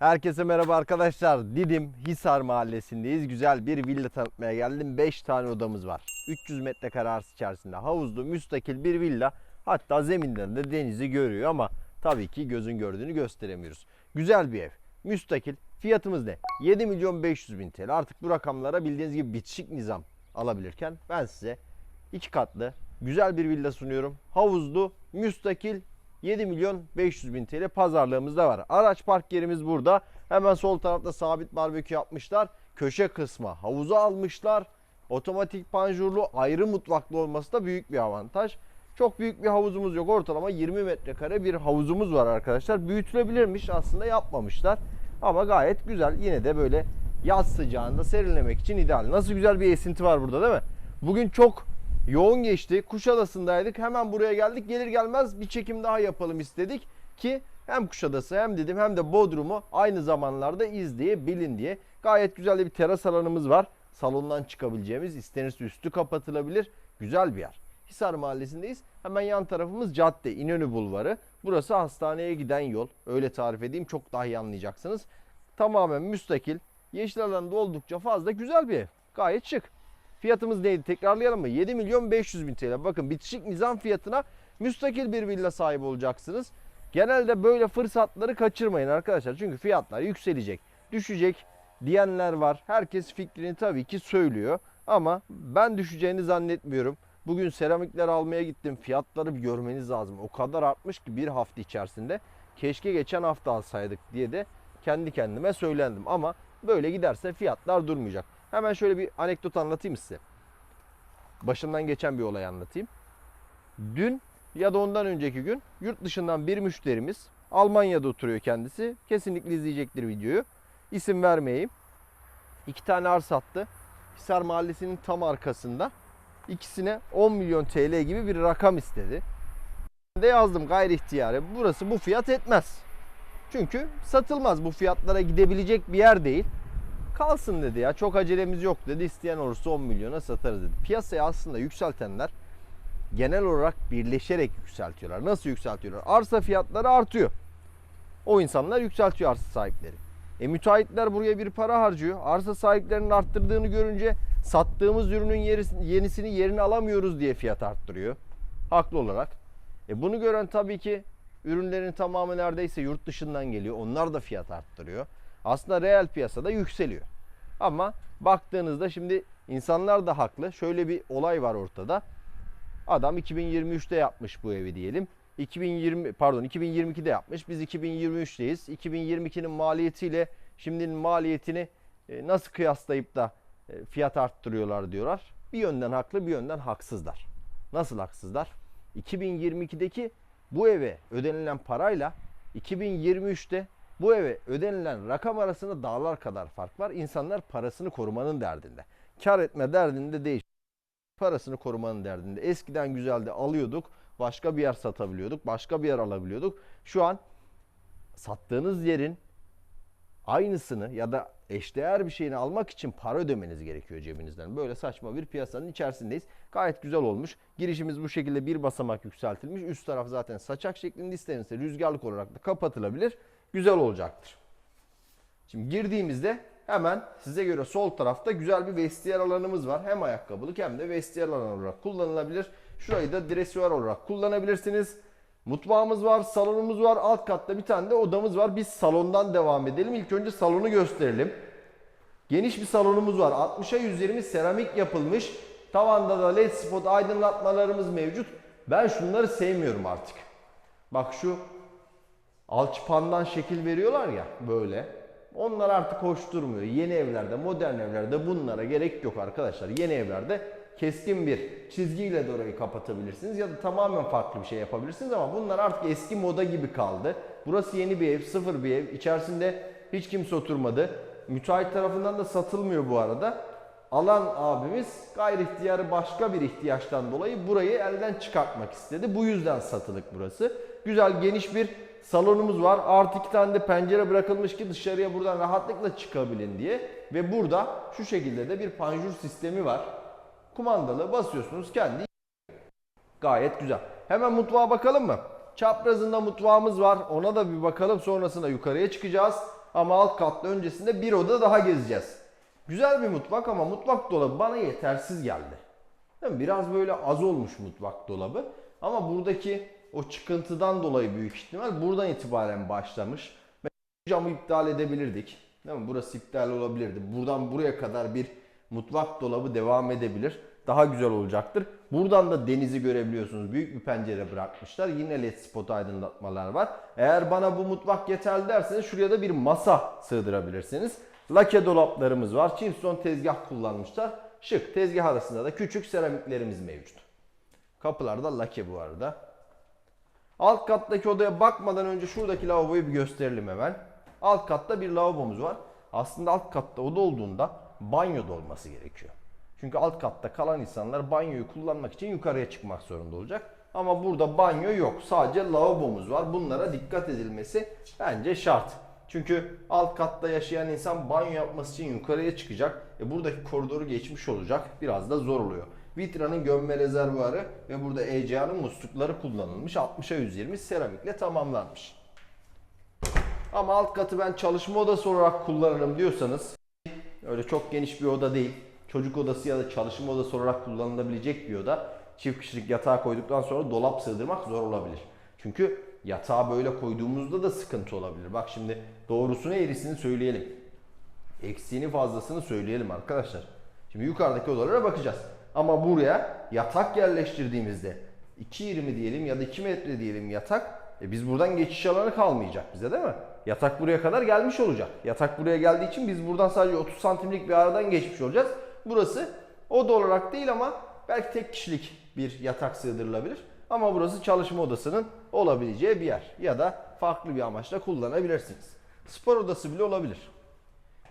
Herkese merhaba arkadaşlar. Didim Hisar Mahallesi'ndeyiz. Güzel bir villa tanıtmaya geldim. 5 tane odamız var. 300 metrekare arsa içerisinde havuzlu, müstakil bir villa. Hatta zeminden de denizi görüyor ama tabii ki gözün gördüğünü gösteremiyoruz. Güzel bir ev. Müstakil. Fiyatımız ne? 7 milyon 500 bin TL. Artık bu rakamlara bildiğiniz gibi bitişik nizam alabilirken ben size iki katlı güzel bir villa sunuyorum. Havuzlu, müstakil 7 milyon 500 bin TL pazarlığımız da var. Araç park yerimiz burada. Hemen sol tarafta sabit barbekü yapmışlar. Köşe kısma havuzu almışlar. Otomatik panjurlu ayrı mutfaklı olması da büyük bir avantaj. Çok büyük bir havuzumuz yok. Ortalama 20 metrekare bir havuzumuz var arkadaşlar. Büyütülebilirmiş aslında yapmamışlar. Ama gayet güzel. Yine de böyle yaz sıcağında serinlemek için ideal. Nasıl güzel bir esinti var burada değil mi? Bugün çok yoğun geçti. Kuşadası'ndaydık. Hemen buraya geldik. Gelir gelmez bir çekim daha yapalım istedik ki hem Kuşadası hem dedim hem de Bodrum'u aynı zamanlarda izleyebilin diye. Gayet güzel bir teras alanımız var. Salondan çıkabileceğimiz, istenirse üstü kapatılabilir. Güzel bir yer. Hisar Mahallesi'ndeyiz. Hemen yan tarafımız cadde, İnönü Bulvarı. Burası hastaneye giden yol. Öyle tarif edeyim çok daha iyi anlayacaksınız. Tamamen müstakil. Yeşil alanda oldukça fazla güzel bir ev. Gayet şık. Fiyatımız neydi? Tekrarlayalım mı? 7 milyon 500 bin TL. Bakın bitişik nizam fiyatına müstakil bir villa sahibi olacaksınız. Genelde böyle fırsatları kaçırmayın arkadaşlar. Çünkü fiyatlar yükselecek, düşecek diyenler var. Herkes fikrini tabii ki söylüyor. Ama ben düşeceğini zannetmiyorum. Bugün seramikler almaya gittim. Fiyatları bir görmeniz lazım. O kadar artmış ki bir hafta içerisinde. Keşke geçen hafta alsaydık diye de kendi kendime söylendim. Ama böyle giderse fiyatlar durmayacak. Hemen şöyle bir anekdot anlatayım size. Başımdan geçen bir olay anlatayım. Dün ya da ondan önceki gün yurt dışından bir müşterimiz Almanya'da oturuyor kendisi. Kesinlikle izleyecektir videoyu. İsim vermeyeyim. İki tane arsa sattı. Hisar Mahallesi'nin tam arkasında. İkisine 10 milyon TL gibi bir rakam istedi. Ben de yazdım gayri ihtiyari. Burası bu fiyat etmez. Çünkü satılmaz. Bu fiyatlara gidebilecek bir yer değil. Kalsın dedi ya. Çok acelemiz yok dedi. İsteyen olursa 10 milyona satarız dedi. Piyasayı aslında yükseltenler genel olarak birleşerek yükseltiyorlar. Nasıl yükseltiyorlar? Arsa fiyatları artıyor. O insanlar yükseltiyor arsa sahipleri. E müteahhitler buraya bir para harcıyor. Arsa sahiplerinin arttırdığını görünce sattığımız ürünün yeri- yenisini yerini alamıyoruz diye fiyat arttırıyor. Haklı olarak. E bunu gören tabii ki ürünlerin tamamı neredeyse yurt dışından geliyor. Onlar da fiyat arttırıyor. Aslında reel piyasada yükseliyor. Ama baktığınızda şimdi insanlar da haklı. Şöyle bir olay var ortada. Adam 2023'te yapmış bu evi diyelim. 2020 pardon 2022'de yapmış. Biz 2023'teyiz. 2022'nin maliyetiyle şimdinin maliyetini e, nasıl kıyaslayıp da e, fiyat arttırıyorlar diyorlar. Bir yönden haklı, bir yönden haksızlar. Nasıl haksızlar? 2022'deki bu eve ödenilen parayla 2023'te bu eve ödenilen rakam arasında dağlar kadar fark var. İnsanlar parasını korumanın derdinde. Kar etme derdinde değil parasını korumanın derdinde. Eskiden güzeldi alıyorduk, başka bir yer satabiliyorduk, başka bir yer alabiliyorduk. Şu an sattığınız yerin aynısını ya da eşdeğer bir şeyini almak için para ödemeniz gerekiyor cebinizden. Böyle saçma bir piyasanın içerisindeyiz. Gayet güzel olmuş. Girişimiz bu şekilde bir basamak yükseltilmiş. Üst taraf zaten saçak şeklinde istenirse rüzgarlık olarak da kapatılabilir. Güzel olacaktır. Şimdi girdiğimizde hemen size göre sol tarafta güzel bir vestiyer alanımız var. Hem ayakkabılık hem de vestiyer alanı olarak kullanılabilir. Şurayı da dresör olarak kullanabilirsiniz. Mutfağımız var, salonumuz var. Alt katta bir tane de odamız var. Biz salondan devam edelim. İlk önce salonu gösterelim. Geniş bir salonumuz var. 60'a 120 seramik yapılmış. Tavanda da led spot aydınlatmalarımız mevcut. Ben şunları sevmiyorum artık. Bak şu alçıpandan şekil veriyorlar ya böyle. Onlar artık hoş durmuyor. Yeni evlerde, modern evlerde bunlara gerek yok arkadaşlar. Yeni evlerde keskin bir çizgiyle de orayı kapatabilirsiniz ya da tamamen farklı bir şey yapabilirsiniz ama bunlar artık eski moda gibi kaldı. Burası yeni bir ev, sıfır bir ev. İçerisinde hiç kimse oturmadı. Müteahhit tarafından da satılmıyor bu arada. Alan abimiz gayri ihtiyarı başka bir ihtiyaçtan dolayı burayı elden çıkartmak istedi. Bu yüzden satılık burası. Güzel geniş bir salonumuz var. Artı iki tane de pencere bırakılmış ki dışarıya buradan rahatlıkla çıkabilin diye. Ve burada şu şekilde de bir panjur sistemi var. Kumandalı basıyorsunuz kendi Gayet güzel. Hemen mutfağa bakalım mı? Çaprazında mutfağımız var. Ona da bir bakalım. Sonrasında yukarıya çıkacağız. Ama alt katta öncesinde bir oda daha gezeceğiz. Güzel bir mutfak ama mutfak dolabı bana yetersiz geldi. Değil mi? Biraz böyle az olmuş mutfak dolabı. Ama buradaki o çıkıntıdan dolayı büyük ihtimal buradan itibaren başlamış. Camı iptal edebilirdik. Değil mi? Burası iptal olabilirdi. Buradan buraya kadar bir mutfak dolabı devam edebilir. Daha güzel olacaktır. Buradan da denizi görebiliyorsunuz. Büyük bir pencere bırakmışlar. Yine led spot aydınlatmalar var. Eğer bana bu mutfak yeterli derseniz şuraya da bir masa sığdırabilirsiniz. Lake dolaplarımız var. Chimstone tezgah kullanmışlar. Şık. Tezgah arasında da küçük seramiklerimiz mevcut. Kapılarda lake bu arada. Alt kattaki odaya bakmadan önce şuradaki lavaboyu bir gösterelim hemen. Alt katta bir lavabomuz var. Aslında alt katta oda olduğunda banyo da olması gerekiyor. Çünkü alt katta kalan insanlar banyoyu kullanmak için yukarıya çıkmak zorunda olacak. Ama burada banyo yok. Sadece lavabomuz var. Bunlara dikkat edilmesi bence şart. Çünkü alt katta yaşayan insan banyo yapması için yukarıya çıkacak. E buradaki koridoru geçmiş olacak. Biraz da zor oluyor. Vitra'nın gömme rezervuarı ve burada ECA'nın muslukları kullanılmış. 60'a 120 seramikle tamamlanmış. Ama alt katı ben çalışma odası olarak kullanırım diyorsanız öyle çok geniş bir oda değil. Çocuk odası ya da çalışma odası olarak kullanılabilecek bir oda. Çift kişilik yatağa koyduktan sonra dolap sığdırmak zor olabilir. Çünkü yatağı böyle koyduğumuzda da sıkıntı olabilir. Bak şimdi doğrusunu eğrisini söyleyelim. Eksiğini fazlasını söyleyelim arkadaşlar. Şimdi yukarıdaki odalara bakacağız. Ama buraya yatak yerleştirdiğimizde 2.20 diyelim ya da 2 metre diyelim yatak. E biz buradan geçiş alanı kalmayacak bize değil mi? Yatak buraya kadar gelmiş olacak. Yatak buraya geldiği için biz buradan sadece 30 santimlik bir aradan geçmiş olacağız. Burası oda olarak değil ama belki tek kişilik bir yatak sığdırılabilir. Ama burası çalışma odasının olabileceği bir yer. Ya da farklı bir amaçla kullanabilirsiniz. Spor odası bile olabilir.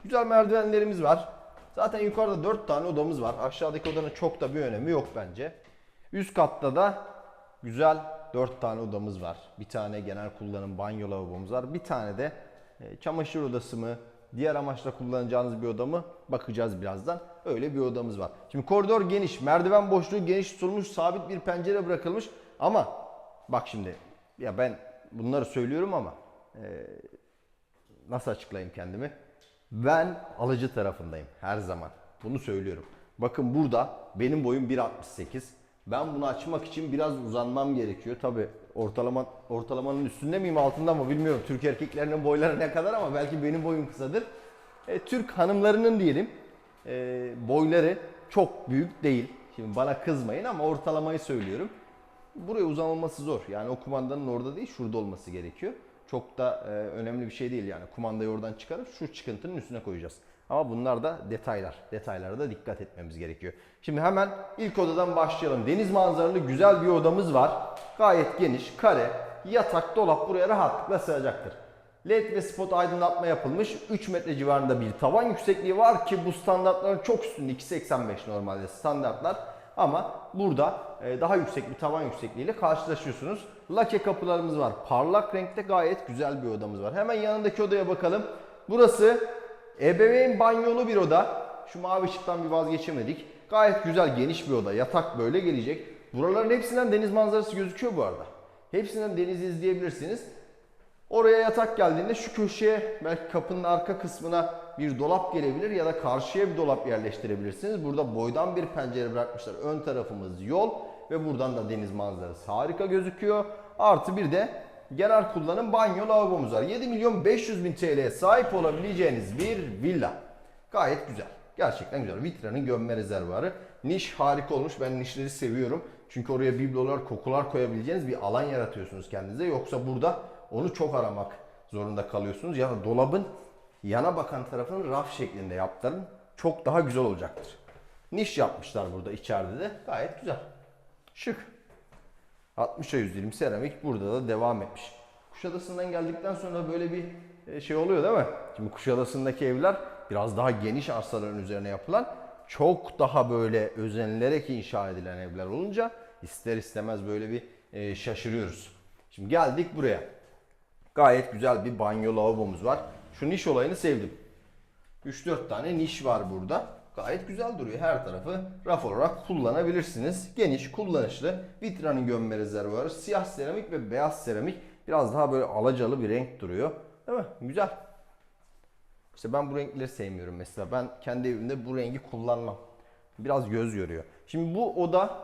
Güzel merdivenlerimiz var. Zaten yukarıda 4 tane odamız var. Aşağıdaki odanın çok da bir önemi yok bence. Üst katta da güzel 4 tane odamız var. Bir tane genel kullanım banyo lavabomuz var. Bir tane de e, çamaşır odası mı, diğer amaçla kullanacağınız bir oda mı bakacağız birazdan. Öyle bir odamız var. Şimdi koridor geniş, merdiven boşluğu geniş tutulmuş, sabit bir pencere bırakılmış. Ama bak şimdi ya ben bunları söylüyorum ama e, nasıl açıklayayım kendimi? Ben alıcı tarafındayım her zaman. Bunu söylüyorum. Bakın burada benim boyum 1.68. Ben bunu açmak için biraz uzanmam gerekiyor. Tabi ortalama ortalamanın üstünde miyim altında mı bilmiyorum. Türk erkeklerinin boyları ne kadar ama belki benim boyum kısadır. E, Türk hanımlarının diyelim e, boyları çok büyük değil. Şimdi bana kızmayın ama ortalamayı söylüyorum. Buraya uzanılması zor. Yani o kumandanın orada değil şurada olması gerekiyor. Çok da e, önemli bir şey değil yani. Kumandayı oradan çıkarıp şu çıkıntının üstüne koyacağız. Ama bunlar da detaylar. Detaylara da dikkat etmemiz gerekiyor. Şimdi hemen ilk odadan başlayalım. Deniz manzaralı güzel bir odamız var. Gayet geniş, kare, yatak, dolap buraya rahatlıkla sığacaktır. LED ve spot aydınlatma yapılmış. 3 metre civarında bir tavan yüksekliği var ki bu standartların çok üstünde 2.85 normalde standartlar. Ama burada e, daha yüksek bir tavan yüksekliğiyle karşılaşıyorsunuz. Lake kapılarımız var. Parlak renkte gayet güzel bir odamız var. Hemen yanındaki odaya bakalım. Burası ebeveyn banyolu bir oda. Şu mavi ışıktan bir vazgeçemedik. Gayet güzel geniş bir oda. Yatak böyle gelecek. Buraların hepsinden deniz manzarası gözüküyor bu arada. Hepsinden denizi izleyebilirsiniz. Oraya yatak geldiğinde şu köşeye belki kapının arka kısmına bir dolap gelebilir ya da karşıya bir dolap yerleştirebilirsiniz. Burada boydan bir pencere bırakmışlar. Ön tarafımız yol ve buradan da deniz manzarası harika gözüküyor. Artı bir de genel kullanım banyo lavabomuz var. 7 milyon 500 bin TL'ye sahip olabileceğiniz bir villa. Gayet güzel. Gerçekten güzel. Vitra'nın gömme rezervuarı. Niş harika olmuş. Ben nişleri seviyorum. Çünkü oraya biblolar, kokular koyabileceğiniz bir alan yaratıyorsunuz kendinize. Yoksa burada onu çok aramak zorunda kalıyorsunuz. Ya da dolabın yana bakan tarafını raf şeklinde yaptırın. Çok daha güzel olacaktır. Niş yapmışlar burada içeride de. Gayet güzel. Şık. 60'a 120 seramik burada da devam etmiş. Kuşadası'ndan geldikten sonra böyle bir e, şey oluyor değil mi? Şimdi Kuşadası'ndaki evler biraz daha geniş arsaların üzerine yapılan çok daha böyle özenilerek inşa edilen evler olunca ister istemez böyle bir e, şaşırıyoruz. Şimdi geldik buraya. Gayet güzel bir banyo lavabomuz var. Şu niş olayını sevdim. 3-4 tane niş var burada. Gayet güzel duruyor. Her tarafı raf olarak kullanabilirsiniz. Geniş, kullanışlı. Vitra'nın gömme rezervuarı. Siyah seramik ve beyaz seramik. Biraz daha böyle alacalı bir renk duruyor. Değil mi? Güzel. İşte ben bu renkleri sevmiyorum mesela. Ben kendi evimde bu rengi kullanmam. Biraz göz yoruyor. Şimdi bu oda,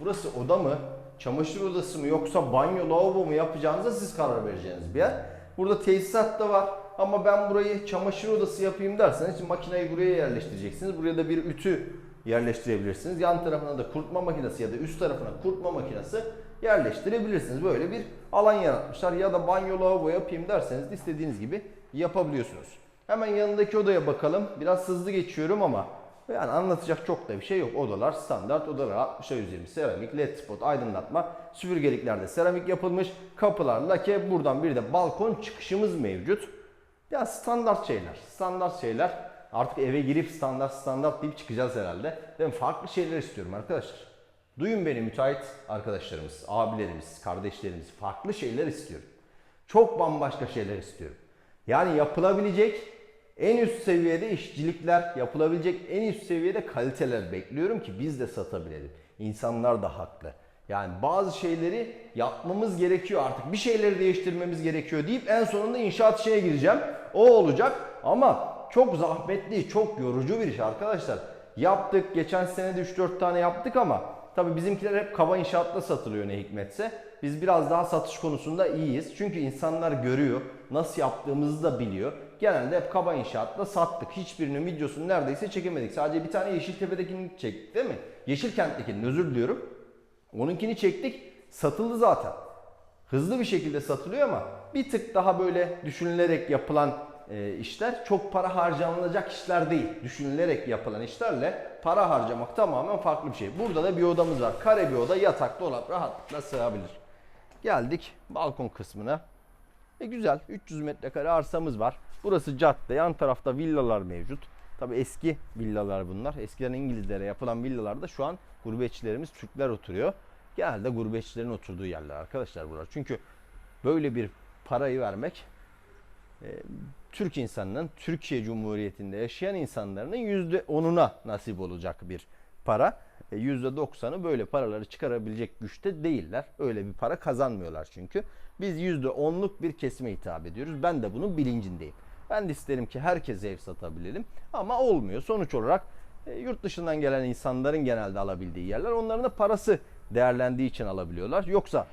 burası oda mı, çamaşır odası mı yoksa banyo, lavabo mu yapacağınıza siz karar vereceğiniz bir yer. Burada tesisat da var ama ben burayı çamaşır odası yapayım derseniz makineyi buraya yerleştireceksiniz. Buraya da bir ütü yerleştirebilirsiniz. Yan tarafına da kurutma makinesi ya da üst tarafına kurutma makinesi yerleştirebilirsiniz. Böyle bir alan yaratmışlar. Ya da banyo lavabo yapayım derseniz de istediğiniz gibi yapabiliyorsunuz. Hemen yanındaki odaya bakalım. Biraz hızlı geçiyorum ama yani anlatacak çok da bir şey yok. Odalar standart odalar 60'a 120 seramik, led spot, aydınlatma, süpürgeliklerde seramik yapılmış. Kapılar lake. Buradan bir de balkon çıkışımız mevcut. Ya standart şeyler. Standart şeyler. Artık eve girip standart standart deyip çıkacağız herhalde. Ben farklı şeyler istiyorum arkadaşlar. Duyun beni müteahhit arkadaşlarımız, abilerimiz, kardeşlerimiz. Farklı şeyler istiyorum. Çok bambaşka şeyler istiyorum. Yani yapılabilecek en üst seviyede işçilikler, yapılabilecek en üst seviyede kaliteler bekliyorum ki biz de satabilelim. İnsanlar da haklı. Yani bazı şeyleri yapmamız gerekiyor artık. Bir şeyleri değiştirmemiz gerekiyor deyip en sonunda inşaat işine gireceğim. O olacak ama çok zahmetli, çok yorucu bir iş arkadaşlar. Yaptık, geçen sene de 3-4 tane yaptık ama tabii bizimkiler hep kaba inşaatta satılıyor ne hikmetse. Biz biraz daha satış konusunda iyiyiz. Çünkü insanlar görüyor, nasıl yaptığımızı da biliyor. Genelde hep kaba inşaatla sattık. Hiçbirinin videosunu neredeyse çekemedik. Sadece bir tane Yeşiltepe'dekini çektik değil mi? Yeşilkent'tekinin özür diliyorum. Onunkini çektik. Satıldı zaten. Hızlı bir şekilde satılıyor ama bir tık daha böyle düşünülerek yapılan e, işler çok para harcanılacak işler değil. Düşünülerek yapılan işlerle para harcamak tamamen farklı bir şey. Burada da bir odamız var. Kare bir oda, yatak, dolap rahatlıkla sığabilir. Geldik balkon kısmına. E güzel 300 metrekare arsamız var. Burası cadde. Yan tarafta villalar mevcut. Tabi eski villalar bunlar. Eskiden İngilizlere yapılan villalarda şu an gurbetçilerimiz Türkler oturuyor. Genelde gurbetçilerin oturduğu yerler arkadaşlar buralar. Çünkü böyle bir parayı vermek e, Türk insanının Türkiye Cumhuriyeti'nde yaşayan insanların %10'una nasip olacak bir para. E, %90'ı böyle paraları çıkarabilecek güçte değiller. Öyle bir para kazanmıyorlar çünkü. Biz %10'luk bir kesime hitap ediyoruz. Ben de bunun bilincindeyim. Ben de isterim ki herkese ev satabilelim. Ama olmuyor. Sonuç olarak e, yurt dışından gelen insanların genelde alabildiği yerler. Onların da parası değerlendiği için alabiliyorlar. Yoksa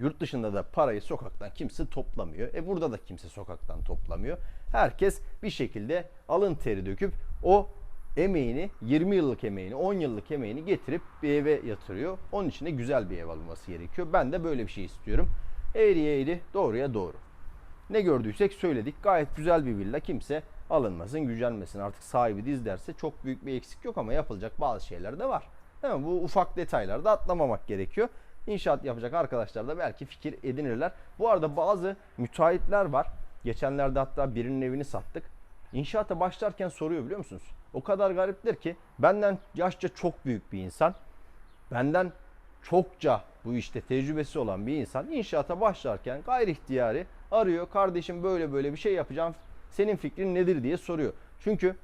Yurt dışında da parayı sokaktan kimse toplamıyor. E burada da kimse sokaktan toplamıyor. Herkes bir şekilde alın teri döküp o emeğini, 20 yıllık emeğini, 10 yıllık emeğini getirip bir eve yatırıyor. Onun için de güzel bir ev alınması gerekiyor. Ben de böyle bir şey istiyorum. Eğriye eğri, doğruya doğru. Ne gördüysek söyledik. Gayet güzel bir villa. Kimse alınmasın, gücenmesin. Artık sahibi diz derse çok büyük bir eksik yok ama yapılacak bazı şeyler de var. Değil mi? Bu ufak detaylarda atlamamak gerekiyor. İnşaat yapacak arkadaşlar da belki fikir edinirler. Bu arada bazı müteahhitler var. Geçenlerde hatta birinin evini sattık. İnşaata başlarken soruyor biliyor musunuz? O kadar gariptir ki benden yaşça çok büyük bir insan. Benden çokça bu işte tecrübesi olan bir insan inşaata başlarken gayri ihtiyari arıyor. Kardeşim böyle böyle bir şey yapacağım. Senin fikrin nedir diye soruyor. Çünkü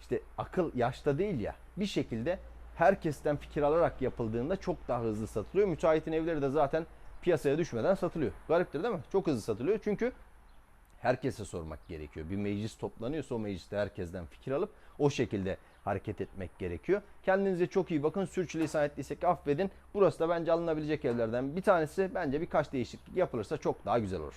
işte akıl yaşta değil ya. Bir şekilde herkesten fikir alarak yapıldığında çok daha hızlı satılıyor. Müteahhitin evleri de zaten piyasaya düşmeden satılıyor. Gariptir değil mi? Çok hızlı satılıyor çünkü herkese sormak gerekiyor. Bir meclis toplanıyorsa o mecliste herkesten fikir alıp o şekilde hareket etmek gerekiyor. Kendinize çok iyi bakın. Sürçülisan ettiysek affedin. Burası da bence alınabilecek evlerden bir tanesi. Bence birkaç değişiklik yapılırsa çok daha güzel olur.